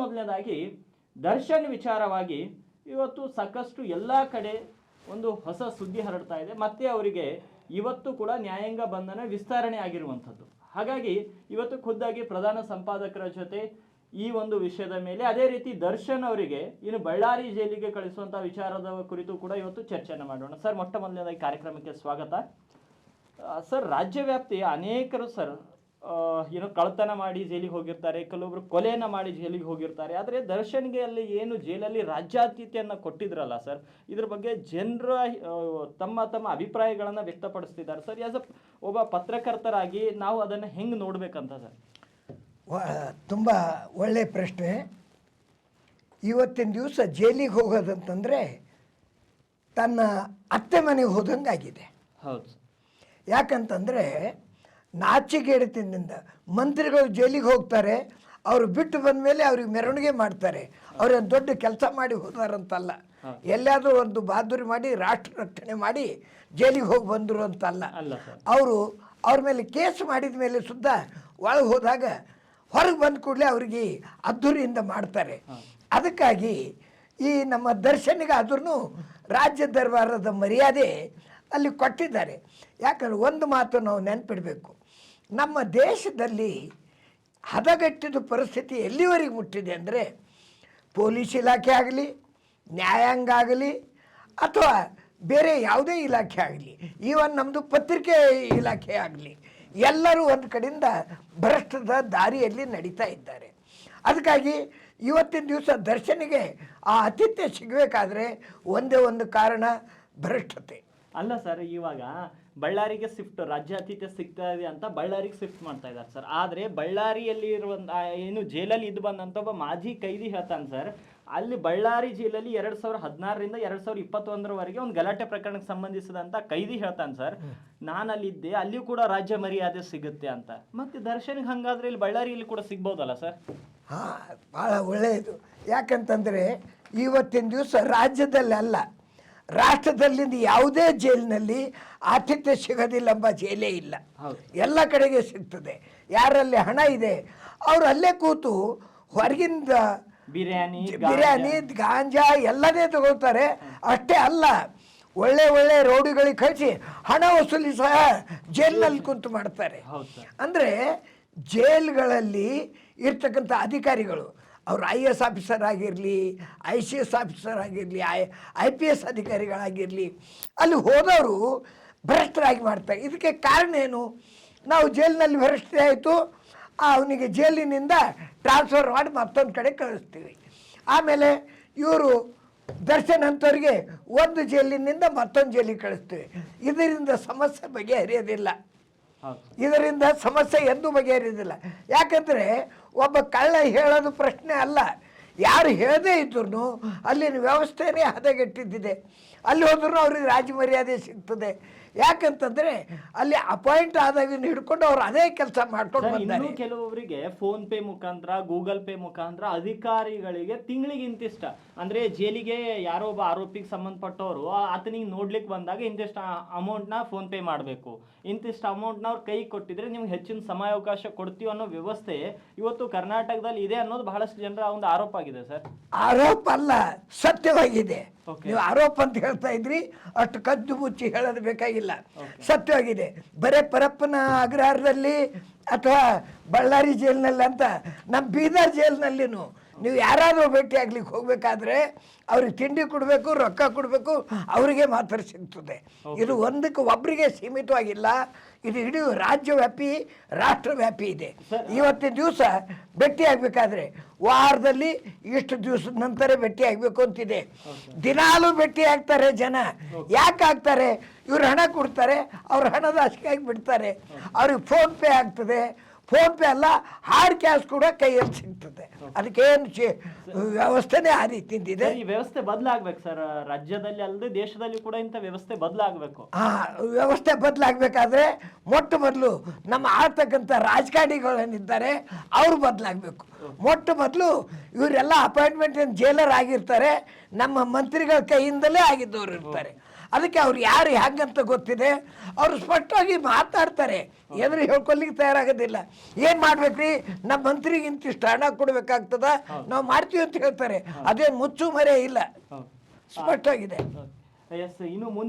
ಮೊದಲನೇದಾಗಿ ದರ್ಶನ್ ವಿಚಾರವಾಗಿ ಇವತ್ತು ಸಾಕಷ್ಟು ಎಲ್ಲ ಕಡೆ ಒಂದು ಹೊಸ ಸುದ್ದಿ ಹರಡ್ತಾ ಇದೆ. ಮತ್ತೆ ಅವರಿಗೆ ಇವತ್ತು ಕೂಡ ನ್ಯಾಯಾಂಗ ಬಂಧನ ವಿಸ್ತರಣೆ ಆಗಿರುವಂಥದ್ದು. ಹಾಗಾಗಿ ಇವತ್ತು ಖುದ್ದಾಗಿ ಪ್ರಧಾನ ಸಂಪಾದಕರ ಜೊತೆ ಈ ಒಂದು ವಿಷಯದ ಮೇಲೆ ಅದೇ ರೀತಿ ದರ್ಶನ್ ಅವರಿಗೆ ಇನ್ನು ಬಳ್ಳಾರಿ ಜೈಲಿಗೆ ಕಳಿಸುವಂತ ವಿಚಾರದ ಕುರಿತು ಕೂಡ ಇವತ್ತು ಚರ್ಚೆಯನ್ನು ಮಾಡೋಣ. ಸರ್, ಮೊಟ್ಟ ಮೊದಲನೇದಾಗಿ ಕಾರ್ಯಕ್ರಮಕ್ಕೆ ಸ್ವಾಗತ. ಸರ್ ರಾಜ್ಯ ರಾಜ್ಯವ್ಯಾಪ್ತಿ ಅನೇಕರು ಸರ್ ಏನೋ ಕಳ್ತನ ಮಾಡಿ ಜೈಲಿಗೆ ಹೋಗಿರ್ತಾರೆ ಕೆಲವೊಬ್ರು ಕೊಲೆಯನ್ನ ಮಾಡಿ ಜೈಲಿಗೆ ಹೋಗಿರ್ತಾರೆ. ಆದರೆ ದರ್ಶನ್ಗೆ ಅಲ್ಲಿ ಏನು ಜೈಲಲ್ಲಿ ರಾಜ್ಯಾತಿಥಿಯನ್ನು ಕೊಟ್ಟಿದ್ರಲ್ಲ ಸರ್ ಇದ್ರ ಬಗ್ಗೆ ಜನರ ತಮ್ಮ ತಮ್ಮ ಅಭಿಪ್ರಾಯಗಳನ್ನು ವ್ಯಕ್ತಪಡಿಸ್ತಿದ್ದಾರೆ. ಸರ್ ಅ ಒಬ್ಬ ಪತ್ರಕರ್ತರಾಗಿ ನಾವು ಅದನ್ನು ಹೆಂಗೆ ನೋಡಬೇಕಂತ ಸರ್? ತುಂಬ ಒಳ್ಳೆಯ ಪ್ರಶ್ನೆ. ಇವತ್ತಿನ ದಿವಸ ಜೈಲಿಗೆ ಹೋಗೋದಂತಂದರೆ ತನ್ನ ಅತ್ತೆ ಮನೆಗೆ ಹೋದಂಗಾಗಿದೆ. ಹೌದು. ಯಾಕಂತಂದರೆ ನಾಚಿಕೆಡಿತದಿಂದ ಮಂತ್ರಿಗಳು ಜೈಲಿಗೆ ಹೋಗ್ತಾರೆ ಅವರು ಬಿಟ್ಟು ಬಂದ ಮೇಲೆ ಅವ್ರಿಗೆ ಮೆರವಣಿಗೆ ಮಾಡ್ತಾರೆ. ಅವ್ರ ದೊಡ್ಡ ಕೆಲಸ ಮಾಡಿ ಹೋದಾರಂತಲ್ಲ. ಎಲ್ಲಾದರೂ ಒಂದು ಬಹಾದುರಿ ಮಾಡಿ ರಾಷ್ಟ್ರ ರಕ್ಷಣೆ ಮಾಡಿ ಜೈಲಿಗೆ ಹೋಗಿ ಬಂದರು ಅಂತಲ್ಲ ಅವರು ಅವ್ರ ಮೇಲೆ ಕೇಸ್ ಮಾಡಿದ ಮೇಲೆ ಸುದ್ದ ಒಳಗೆ ಹೋದಾಗ ಹೊರಗೆ ಬಂದ ಕೂಡಲೇ ಅವ್ರಿಗೆ ಅದ್ದೂರಿಯಿಂದ ಮಾಡ್ತಾರೆ. ಅದಕ್ಕಾಗಿ ಈ ನಮ್ಮ ದರ್ಶನಿಗಾದ್ರೂ ರಾಜ್ಯ ದರ್ಬಾರದ ಮರ್ಯಾದೆ ಅಲ್ಲಿ ಕೊಟ್ಟಿದ್ದಾರೆ. ಯಾಕಂದ್ರೆ ಒಂದು ಮಾತು ನಾವು ನೆನ್ಪಿಡಬೇಕು. ನಮ್ಮ ದೇಶದಲ್ಲಿ ಹದಗೆಟ್ಟಿದ ಪರಿಸ್ಥಿತಿ ಎಲ್ಲಿವರೆಗೆ ಮುಟ್ಟಿದೆ ಅಂದರೆ ಪೊಲೀಸ್ ಇಲಾಖೆ ಆಗಲಿ, ನ್ಯಾಯಾಂಗ ಆಗಲಿ, ಅಥವಾ ಬೇರೆ ಯಾವುದೇ ಇಲಾಖೆ ಆಗಲಿ, ಈವನ್ ನಮ್ಮದು ಪತ್ರಿಕೆ ಇಲಾಖೆ ಆಗಲಿ, ಎಲ್ಲರೂ ಒಂದು ಕಡೆಯಿಂದ ಭ್ರಷ್ಟದ ದಾರಿಯಲ್ಲಿ ನಡೀತಾ ಇದ್ದಾರೆ. ಅದಕ್ಕಾಗಿ ಇವತ್ತಿನ ದಿವಸ ದರ್ಶನಿಗೆ ಆ ಆತಿಥ್ಯ ಸಿಗಬೇಕಾದ್ರೆ ಒಂದೇ ಒಂದು ಕಾರಣ ಭ್ರಷ್ಟತೆ. ಅಲ್ಲ ಸರ್ ಇವಾಗ ಬಳ್ಳಾರಿಗೆ ಶಿಫ್ಟ್ ರಾಜ್ಯಾತಿಥ್ಯ ಸಿಗ್ತಾ ಇದೆ ಅಂತ ಬಳ್ಳಾರಿಗೆ ಶಿಫ್ಟ್ ಮಾಡ್ತಾ ಇದ್ದಾರೆ ಸರ್ ಆದರೆ ಬಳ್ಳಾರಿಯಲ್ಲಿ ಇರುವಂಥ ಏನು ಜೈಲಲ್ಲಿ ಇದ್ದು ಬಂದಂತ ಒಬ್ಬ ಮಾಜಿ ಕೈದಿ ಹೇಳ್ತಾನೆ ಸರ್ ಅಲ್ಲಿ ಬಳ್ಳಾರಿ ಜೈಲಲ್ಲಿ ಎರಡು ಸಾವಿರ ಹದಿನಾರರಿಂದ ಎರಡು ಸಾವಿರ ಇಪ್ಪತ್ತೊಂದರವರೆಗೆ ಒಂದು ಗಲಾಟೆ ಪ್ರಕರಣಕ್ಕೆ ಸಂಬಂಧಿಸಿದಂತ ಕೈದಿ ಹೇಳ್ತಾನೆ ಸರ್ ನಾನು ಅಲ್ಲಿದ್ದೆ ಅಲ್ಲಿಯೂ ಕೂಡ ರಾಜ್ಯ ಮರ್ಯಾದೆ ಸಿಗುತ್ತೆ ಅಂತ. ಮತ್ತೆ ದರ್ಶನ್ಗೆ ಹಂಗಾದ್ರೆ ಇಲ್ಲಿ ಬಳ್ಳಾರಿಯಲ್ಲಿ ಕೂಡ ಸಿಗ್ಬೋದಲ್ಲ ಸರ್ ಹಾಂ ಭಾಳ ಒಳ್ಳೆಯದು. ಯಾಕಂತಂದರೆ ಇವತ್ತಿನ ದಿವಸ ರಾಜ್ಯದಲ್ಲಿ ಅಲ್ಲ. ರಾಷ್ಟ್ರದಲ್ಲಿಂದ ಯಾವುದೇ ಜೈಲಿನಲ್ಲಿ ಆತಿಥ್ಯ ಸಿಗೋದಿಲ್ಲ ಎಂಬ ಜೈಲೇ ಇಲ್ಲ. ಎಲ್ಲ ಕಡೆಗೆ ಸಿಗ್ತದೆ. ಯಾರಲ್ಲಿ ಹಣ ಇದೆ ಅವರು ಅಲ್ಲೇ ಕೂತು ಹೊರಗಿಂದ ಬಿರಿಯಾನಿ ಬಿರಿಯಾನಿ ಗಾಂಜಾ. ಎಲ್ಲದೇ ತಗೊಳ್ತಾರೆ. ಅಷ್ಟೇ ಅಲ್ಲ ಒಳ್ಳೆ ಒಳ್ಳೆ ರೌಡಿಗಳಿಗೆ ಕಳಿಸಿ ಹಣ ವಸೂಲಿ ಸಹ ಜೈಲಿನಲ್ಲಿ ಕುಂತು ಮಾಡ್ತಾರೆ. ಅಂದರೆ ಜೈಲ್ಗಳಲ್ಲಿ ಇರ್ತಕ್ಕಂಥ ಅಧಿಕಾರಿಗಳು ಅವರು ಐ ಎಸ್ ಆಫೀಸರ್ ಆಗಿರಲಿ ಐ ಸಿ ಎಸ್ ಆಫೀಸರ್ ಆಗಿರಲಿ ಐ ಐ ಪಿ ಎಸ್ ಅಧಿಕಾರಿಗಳಾಗಿರಲಿ ಅಲ್ಲಿ ಹೋದವರು ಭ್ರಷ್ಟರಾಗಿ ಮಾಡ್ತಾರೆ ಇದಕ್ಕೆ ಕಾರಣ ಏನು? ನಾವು ಜೈಲಿನಲ್ಲಿ ಭ್ರಷ್ಟ ಆಯಿತು ಅವನಿಗೆ ಜೈಲಿನಿಂದ ಟ್ರಾನ್ಸ್ಫರ್ ಮಾಡಿ ಮತ್ತೊಂದು ಕಡೆ ಕಳಿಸ್ತೀವಿ. ಆಮೇಲೆ ಇವರು ದರ್ಶನ್ ಅಂಥವ್ರಿಗೆ ಒಂದು ಜೈಲಿನಿಂದ ಮತ್ತೊಂದು ಜೈಲಿಗೆ ಕಳಿಸ್ತೀವಿ. ಇದರಿಂದ ಸಮಸ್ಯೆ ಬಗೆಹರಿಯೋದಿಲ್ಲ. ಇದರಿಂದ ಸಮಸ್ಯೆ ಎಂದೂ ಬಗೆಹರಿಯೋದಿಲ್ಲ. ಯಾಕಂದರೆ ಒಬ್ಬ ಕಳ್ಳ ಹೇಳೋದು ಪ್ರಶ್ನೆ ಅಲ್ಲ. ಯಾರು ಹೇಳದೇ ಇದ್ರು ಅಲ್ಲಿನ ವ್ಯವಸ್ಥೆನೇ ಹದಗೆಟ್ಟಿದ್ದಿದೆ. ಅಲ್ಲಿ ಹೋದ್ರೂ ಅವ್ರಿಗೆ ರಾಜ ಮರ್ಯಾದೆ ಸಿಗ್ತದೆ. ಯಾಕಂತಂದ್ರೆ ಅಲ್ಲಿ ಅಪಾಯಿಂಟ್ ಆದಾಗ ಹಿಡ್ಕೊಂಡು ಅವ್ರು ಅದೇ ಕೆಲಸ ಮಾಡ್ಕೊಂಡು ಇನ್ನೂ ಕೆಲವೊಬ್ಬರಿಗೆ ಫೋನ್ ಪೇ ಮುಖಾಂತರ ಗೂಗಲ್ ಪೇ ಮುಖಾಂತರ ಅಧಿಕಾರಿಗಳಿಗೆ ತಿಂಗಳಿಗೆ ಇಂತಿಷ್ಟ. ಅಂದ್ರೆ ಜೈಲಿಗೆ ಯಾರೋ ಒಬ್ಬ ಆರೋಪಿಗೆ ಸಂಬಂಧಪಟ್ಟವರು ಆತನಿಗೆ ನೋಡ್ಲಿಕ್ಕೆ ಬಂದಾಗ ಇಂತಿಷ್ಟ ಅಮೌಂಟ್ನ ಫೋನ್ ಪೇ ಮಾಡಬೇಕು. ಅಮೌಂಟ್ನ ಅವ್ರ ಕೈ ಕೊಟ್ಟಿದ್ರೆ ನಿಮ್ಗೆ ಹೆಚ್ಚಿನ ಸಮಯಾವಕಾಶ ಕೊಡ್ತೀವಿ ಅನ್ನೋ ವ್ಯವಸ್ಥೆ ಇವತ್ತು ಕರ್ನಾಟಕದಲ್ಲಿ ಇದೆ ಅನ್ನೋದು ಬಹಳಷ್ಟು ಜನರ ಒಂದು ಆರೋಪ ಆಗಿದೆ ಸರ್. ಆರೋಪ ಅಲ್ಲ ಸತ್ಯವಾಗಿದೆ. ನೀವು ಆರೋಪ ಅಂತ ಹೇಳ್ತಾ ಇದ್ರಿ, ಅಷ್ಟು ಕದ್ದು ಮುಚ್ಚಿ ಹೇಳೋದು ಬೇಕಾಗಿಲ್ಲ. ಸತ್ಯವಾಗಿದೆ. ಬರೇ ಪರಪ್ಪನ ಅಗ್ರಹಾರದಲ್ಲಿ ಅಥವಾ ಬಳ್ಳಾರಿ ಜೈಲಿನಲ್ಲಿ ಅಂತ ನಮ್ಮ ಬೀದರ್ ಜೈಲಿನಲ್ಲಿನೂ ನೀವು ಯಾರಾದರೂ ಭೇಟಿ ಆಗ್ಲಿಕ್ಕೆ ಹೋಗಬೇಕಾದ್ರೆ ಅವ್ರಿಗೆ ತಿಂಡಿ ಕೊಡಬೇಕು ರೊಕ್ಕ ಕೊಡಬೇಕು ಅವರಿಗೆ ಮಾತ್ರ ಸಿಗ್ತದೆ. ಇದು ಒಂದಕ್ಕೆ ಒಬ್ಬರಿಗೆ ಸೀಮಿತವಾಗಿಲ್ಲ. ಇದು ಇಡೀ ರಾಜ್ಯವ್ಯಾಪಿ ರಾಷ್ಟ್ರವ್ಯಾಪಿ ಇದೆ. ಇವತ್ತಿನ ದಿವಸ ಭೇಟಿ ಆಗಬೇಕಾದ್ರೆ ವಾರದಲ್ಲಿ ಇಷ್ಟು ದಿವಸದ ನಂತರ ಭೇಟಿ ಆಗಬೇಕು ಅಂತಿದೆ. ದಿನಾಲೂ ಭೇಟಿ ಆಗ್ತಾರೆ ಜನ. ಯಾಕೆ ಆಗ್ತಾರೆ? ಇವ್ರು ಹಣ ಕೊಡ್ತಾರೆ ಅವ್ರ ಹಣದ ಆಸೆಗಾಗಿ ಬಿಡ್ತಾರೆ ಅವ್ರಿಗೆ ಫೋನ್ಪೇ ಆಗ್ತದೆ. ಫೋನ್ ಪೇ ಅಲ್ಲ ಹಾರ್ಡ್ ಕ್ಯಾಶ್ ಕೂಡ ಕೈಯಲ್ಲಿ ಸಿಗ್ತದೆ. ಅದಕ್ಕೇನು ಚೇ ವ್ಯವಸ್ಥೆನೇ ಆ ರೀತಿ ಸರ್, ಈ ವ್ಯವಸ್ಥೆ ಬದಲಾಗಬೇಕು ಸರ್. ರಾಜ್ಯದಲ್ಲಿ ಅಲ್ಲದೆ ದೇಶದಲ್ಲಿ ಕೂಡ ಇಂಥ ವ್ಯವಸ್ಥೆ ಬದಲಾಗಬೇಕು. ಆ ವ್ಯವಸ್ಥೆ ಬದಲಾಗಬೇಕಾದ್ರೆ ಮೊಟ್ಟ ಮೊದಲು ನಮ್ಮ ಆಡ್ತಕ್ಕಂಥ ರಾಜಕಾರಣಿಗಳು ಏನಿದ್ದಾರೆ ಅವರು ಬದಲಾಗಬೇಕು. ಮೊಟ್ಟ ಮೊದಲು ಇವರೆಲ್ಲ ಅಪಾಯಿಂಟ್ಮೆಂಟ್ ಜೈಲರ್ ಆಗಿರ್ತಾರೆ ನಮ್ಮ ಮಂತ್ರಿಗಳ ಕೈಯಿಂದಲೇ ಆಗಿದ್ದವರು ಇರ್ತಾರೆ. ಅದಕ್ಕೆ ಅವ್ರು ಯಾರು ಹೆಂಗಂತ ಗೊತ್ತಿದೆ? ಅವರು ಸ್ಪಷ್ಟವಾಗಿ ಮಾತಾಡ್ತಾರೆ. ಎದುರು ಹೇಳ್ಕೊಲಿಕ್ಕೆ ತಯಾರಾಗೋದಿಲ್ಲ. ಏನು ಮಾಡ್ಬೇಕ್ರಿ? ನಮ್ಮ ಮಂತ್ರಿಗೆ ಇಂತಿಷ್ಟು ಹಣ ಕೊಡಬೇಕಾಗ್ತದ? ನಾವು ಮಾಡ್ತೀವಿ ಅಂತ ಹೇಳ್ತಾರೆ. ಅದೇನು ಮುಚ್ಚು ಮರೆ ಇಲ್ಲ ಸ್ಪಷ್ಟವಾಗಿದೆ. ಇನ್ನು ಮುಂದಿನ